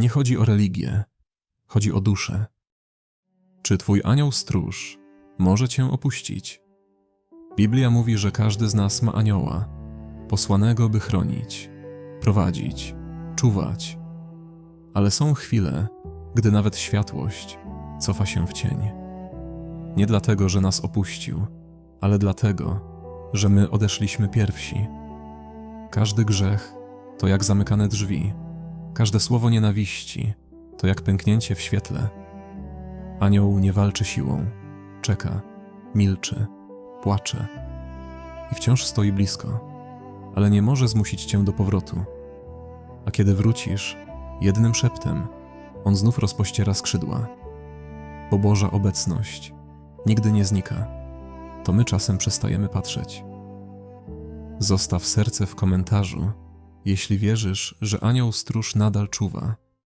Nie chodzi o religię, chodzi o duszę. Czy twój anioł stróż może cię opuścić? Biblia mówi, że każdy z nas ma anioła, posłanego, by chronić, prowadzić, czuwać. Ale są chwile, gdy nawet światłość cofa się w cień. Nie dlatego, że nas opuścił, ale dlatego, że my odeszliśmy pierwsi. Każdy grzech to jak zamykane drzwi, każde słowo nienawiści to jak pęknięcie w świetle. Anioł nie walczy siłą, czeka, milczy, płacze i wciąż stoi blisko, ale nie może zmusić cię do powrotu. A kiedy wrócisz, jednym szeptem, on znów rozpościera skrzydła. Bo Boża obecność nigdy nie znika, to my czasem przestajemy patrzeć. Zostaw serce w komentarzu, jeśli wierzysz, że anioł stróż nadal czuwa